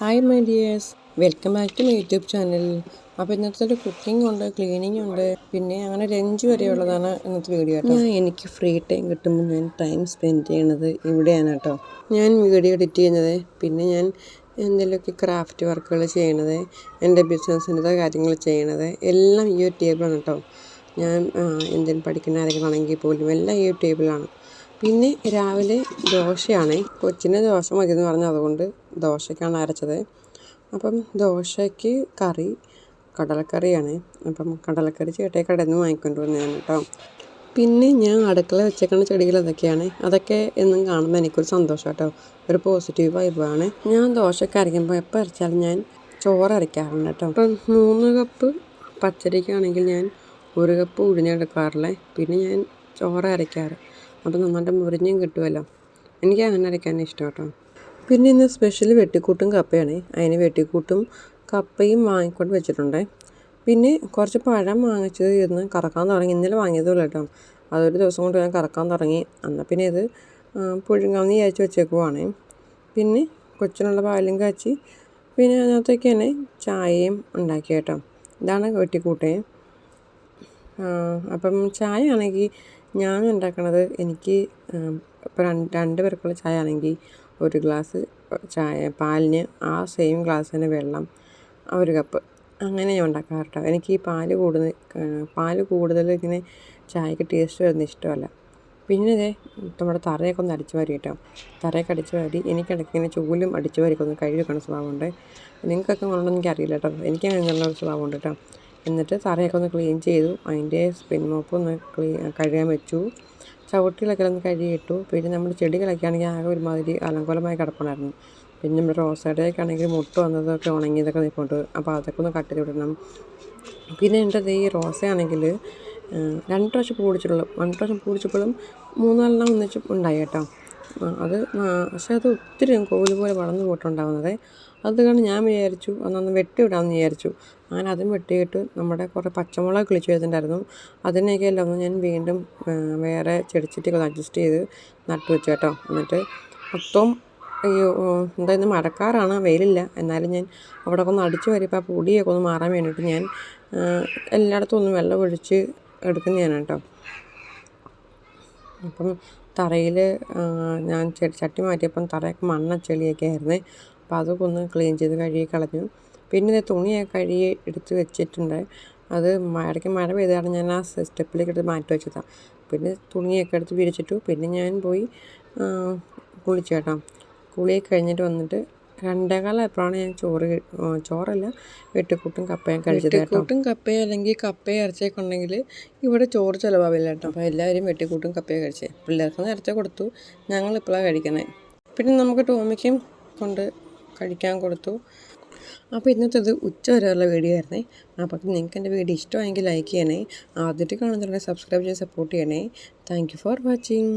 Hi my dears welcome back to my YouTube channel അപ്പോൾ ഇന്നത്തെ ഒരു കുക്കിംഗ് ഉണ്ട് ക്ലീനിങ് ഉണ്ട്. പിന്നെ അങ്ങനെ ലഞ്ച് വരെയുള്ളതാണ് ഇന്നത്തെ വീഡിയോ കേട്ടോ. എനിക്ക് ഫ്രീ ടൈം കിട്ടുമ്പോൾ ഞാൻ ടൈം സ്പെൻഡ് ചെയ്യണത് ഇവിടെയാണ് കേട്ടോ. ഞാൻ വീഡിയോ എഡിറ്റ് ചെയ്യുന്നത്. പിന്നെ ഞാൻ എന്തെങ്കിലുമൊക്കെ ക്രാഫ്റ്റ് വർക്കുകൾ ചെയ്യണത് എന്റെ ബിസിനസ്സിന്റെ കാര്യങ്ങൾ ചെയ്യണത് എല്ലാം ഈ ഒരു ടേബിളാണ് കേട്ടോ. ഞാൻ എന്തെങ്കിലും പഠിക്കുന്ന ആരെങ്കിലാണെങ്കിൽ പോലും എല്ലാം ഈ ഒരു ടേബിളാണ് പിന്നെ രാവിലെ ദോശയാണ്. കൊച്ചിന് ദോശ മതി എന്ന് അതുകൊണ്ട് ദോശയ്ക്കാണ് അരച്ചത്. അപ്പം ദോശയ്ക്ക് കറി കടലക്കറിയാണ്. അപ്പം കടലക്കറി ചേട്ടയെ കടയിൽ നിന്ന് വാങ്ങിക്കൊണ്ട് വന്നതാണ് കേട്ടോ. പിന്നെ ഞാൻ അടുക്കള വെച്ചേക്കുന്ന ചെടികൾ അതൊക്കെയാണ് അതൊക്കെ എന്നും കാണുമ്പോൾ എനിക്കൊരു സന്തോഷം കേട്ടോ. ഒരു പോസിറ്റീവ് വൈബാണ് ഞാൻ ദോശയ്ക്ക് അരയ്ക്കുമ്പോൾ എപ്പോൾ അരച്ചാലും ഞാൻ ചോറ് അരയ്ക്കാറുണ്ട് കേട്ടോ. അപ്പം മൂന്ന് കപ്പ് പച്ചരിക്കാണെങ്കിൽ ഞാൻ ഒരു കപ്പ് ഉഴിഞ്ഞെടുക്കാറില്ലേ പിന്നെ ഞാൻ ചോറ് അരയ്ക്കാറ്. അപ്പോൾ നന്നായിട്ട് മുറിഞ്ഞും കിട്ടുമല്ലോ എനിക്ക് അങ്ങനെ അരയ്ക്കാൻ ഇഷ്ടം കേട്ടോ. പിന്നെ ഇന്ന് സ്പെഷ്യൽ വെട്ടിക്കൂട്ടും കപ്പയാണ്. അതിന് വെട്ടിക്കൂട്ടും കപ്പയും വാങ്ങിക്കൊണ്ട് വെച്ചിട്ടുണ്ട്. പിന്നെ കുറച്ച് പഴം വാങ്ങിച്ചത് ഇരുന്ന് കറക്കാൻ തുടങ്ങി. ഇന്നലെ വാങ്ങിയതുമില്ല കേട്ടോ. അതൊരു ദിവസം കൊണ്ട് ഞാൻ കറക്കാൻ തുടങ്ങി. എന്നാൽ പിന്നെ ഇത് പുഴുങ്ങാമെന്ന് വിചാരിച്ച് വെച്ചേക്കുവാണ്. പിന്നെ കൊച്ചിനുള്ള പാലും കാച്ചി പിന്നെ അതിനകത്തേക്ക് തന്നെ ചായയും ഉണ്ടാക്കി കേട്ടോ. ഇതാണ് വെട്ടിക്കൂട്ടേ. അപ്പം ചായ ആണെങ്കിൽ ഞാൻ ഉണ്ടാക്കണത് എനിക്ക് രണ്ട് രണ്ട് പേർക്കുള്ള ചായ ആണെങ്കിൽ ഒരു ഗ്ലാസ് ചായ പാലിന് ആ സെയിം ഗ്ലാസ് തന്നെ വെള്ളം ഒരു കപ്പ് അങ്ങനെ ഞാൻ ഉണ്ടാക്കാറ് കേട്ടോ എനിക്ക് ഈ പാൽ കൂടുതൽ പാൽ കൂടുതൽ ഇങ്ങനെ ചായക്ക് ടേസ്റ്റ് വരുന്ന ഇഷ്ടമല്ല. പിന്നെ ഇതേ നമ്മുടെ തറയൊക്കെ ഒന്ന് അടിച്ചു വാരി കേട്ടോ. തറയൊക്കെ അടിച്ചു വാരി എനിക്കിടയ്ക്ക് ഇങ്ങനെ ചൂലും അടിച്ചു വാരിയൊക്കെ ഒന്ന് കഴുകി സ്വഭാവമുണ്ട്. നിങ്ങൾക്കൊക്കെ ഉണ്ടോ എനിക്കറിയില്ല കേട്ടോ. എനിക്ക് അങ്ങനെയുള്ള ഒരു സ്വഭാവമുണ്ട് കേട്ടോ. എന്നിട്ട് തറയൊക്കെ ഒന്ന് ക്ലീൻ ചെയ്തു. അതിന്റെ സ്പിൻ മോപ്പ് ഒന്ന് ക്ലീൻ കഴുകാൻ വെച്ചു. ചവിട്ടികളൊക്കെ ഒന്ന് കഴുകിയിട്ടു. പിന്നെ നമ്മുടെ ചെടികളൊക്കെ ആണെങ്കിൽ ആകെ ഒരുമാതിരി അലങ്കോലമായി കിടപ്പുണ്ടായിരുന്നു. പിന്നെ നമ്മുടെ റോസയുടെയൊക്കെ ആണെങ്കിൽ മുട്ട വന്നതൊക്കെ ഉണങ്ങിയതൊക്കെ നിൽപ്പുണ്ട് അപ്പോൾ അതൊക്കെ ഒന്ന് കട്ടിൽ വിടണം പിന്നെ എന്റെ ഈ റോസയാണെങ്കിൽ രണ്ട് പ്രാവശ്യം പൂടിച്ചിട്ടുള്ളൂ രണ്ട് പ്രാവശ്യം പൂടിച്ചപ്പോഴും മൂന്നാലെണ്ണം ഒന്നിച്ച് ഉണ്ടായി കേട്ടോ. അത് പക്ഷേ അത് ഒത്തിരി കോൽ പോലെ വളർന്നു പോയിട്ടുണ്ടാകുന്നത് അത് ഞാൻ വിചാരിച്ചു അന്നൊന്ന് വെട്ടി വിടാമെന്ന് വിചാരിച്ചു. അങ്ങനെ അതും വെട്ടിയിട്ട് നമ്മുടെ കുറേ പച്ചമുളക് കിളിച്ച് വരുന്നുണ്ടായിരുന്നു. അതിനെയൊക്കെ ഒന്ന് ഞാൻ വീണ്ടും വേറെ ചെടിച്ചട്ടിയൊക്കെ അഡ്ജസ്റ്റ് ചെയ്ത് നട്ടു വെച്ചു കേട്ടോ. എന്നിട്ട് മൊത്തം ഈ എന്താ ഇന്ന് മഴക്കാറാണ് വെയിലില്ല. എന്നാലും ഞാൻ അവിടെ ഒന്ന് അടിച്ചു വരുമ്പോൾ ആ പൊടിയൊക്കെ ഒന്ന് മാറാൻ വേണ്ടിയിട്ട് ഞാൻ എല്ലായിടത്തും ഒന്ന് വെള്ളം ഒഴിച്ച് എടുക്കുന്നതാണ് കേട്ടോ. അപ്പം തറയിൽ ഞാൻ ചട്ടി മാറ്റിയപ്പം തറയൊക്കെ മണ്ണ ചെളിയൊക്കെ ആയിരുന്നേ. അപ്പോൾ അതൊക്കെ ഒന്ന് ക്ലീൻ ചെയ്ത് കഴുകി കളഞ്ഞു. പിന്നെ തുണിയൊക്കെ കഴുകി എടുത്ത് വെച്ചിട്ടുണ്ട്. അത് ഇടയ്ക്ക് മഴ പെയ്താണ് ഞാൻ ആ സ്റ്റെപ്പിലേക്ക് എടുത്ത് മാറ്റി വെച്ചതാണ് പിന്നെ തുണിയൊക്കെ എടുത്ത് വിരിച്ചിട്ടു. പിന്നെ ഞാൻ പോയി കുളിച്ചു കേട്ടോ. കുളിയൊക്കെ കഴിഞ്ഞിട്ട് വന്നിട്ട് രണ്ടേകാലായപ്പോഴാണ് ഞാൻ ചോറ് ചോറല്ല വെട്ടിക്കൂട്ടും കപ്പയും കഴിച്ചത് വെട്ടിക്കൂട്ടും കപ്പയും അല്ലെങ്കിൽ കപ്പയും ഇറച്ചിയൊക്കെ ഉണ്ടെങ്കിൽ ഇവിടെ ചോറ് ചിലവാവില്ല കേട്ടോ. അപ്പോൾ എല്ലാവരും വെട്ടിക്കൂട്ടും കപ്പയും കഴിച്ചേ. പിള്ളേർക്ക് നേരത്തെ കൊടുത്തു ഞങ്ങൾ ഇപ്പോഴാണ് കഴിക്കണേ. പിന്നെ നമുക്ക് ടോമിക്കും കൊണ്ട് കഴിക്കാൻ കൊടുത്തു. അപ്പോൾ ഇന്നത്തേത് ഉച്ച വരെയുള്ള വീഡിയോ ആയിരുന്നേ. അപ്പോൾ നിങ്ങൾക്ക് എന്റെ വീഡിയോ ഇഷ്ടമായെങ്കിൽ ലൈക്ക് ചെയ്യണേ. ആദ്യമായിട്ട് കാണുന്നുണ്ടെങ്കിൽ സബ്സ്ക്രൈബ് ചെയ്ത് സപ്പോർട്ട് ചെയ്യണേ. Thank for watching.